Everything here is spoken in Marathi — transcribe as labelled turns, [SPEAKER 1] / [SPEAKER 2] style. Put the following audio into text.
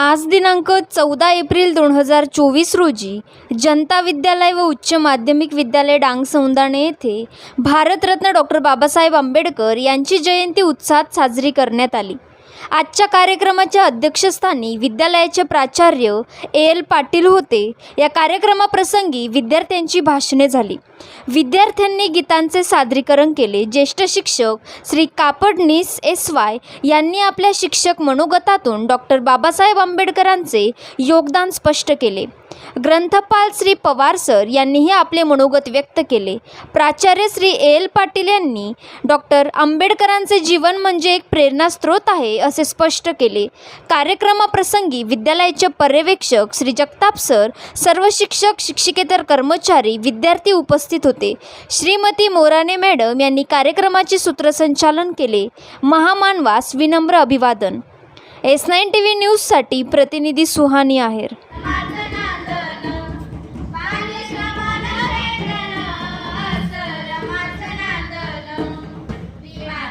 [SPEAKER 1] आज दिनांक चौदा एप्रिल दोन हजार चोवीस रोजी जनता विद्यालय व उच्च माध्यमिक विद्यालय डांग सौंदाणे येथे भारतरत्न डॉक्टर बाबासाहेब आंबेडकर यांची जयंती उत्साहात साजरी करण्यात आली. आजच्या कार्यक्रमाच्या अध्यक्षस्थानी विद्यालयाचे प्राचार्य ए एल पाटील होते. या कार्यक्रमाप्रसंगी विद्यार्थ्यांची भाषणे झाली. विद्यार्थ्यांनी गीतांचे सादरीकरण केले. ज्येष्ठ शिक्षक श्री कापडनीस एस वाय यांनी आपल्या शिक्षक मनोगतातून डॉक्टर बाबासाहेब आंबेडकरांचे योगदान स्पष्ट केले. ग्रंथपाल श्री पवार सर यांनीही आपले मनोगत व्यक्त केले. प्राचार्य श्री ए एल पाटील यांनी डॉक्टर आंबेडकरांचे जीवन म्हणजे एक प्रेरणास्त्रोत आहे असे स्पष्ट केले. कार्यक्रमाप्रसंगी विद्यालयाचे पर्यवेक्षक श्री जगताप सर सर्व शिक्षक शिक्षिकेतर कर्मचारी विद्यार्थी उपस्थित होते. श्रीमती मोराने मॅडम यांनी कार्यक्रमाचे सूत्रसंचालन केले. महामानवास विनम्र अभिवादन. एस नाईन टी व्ही न्यूजसाठी प्रतिनिधी सुहानी आहेर.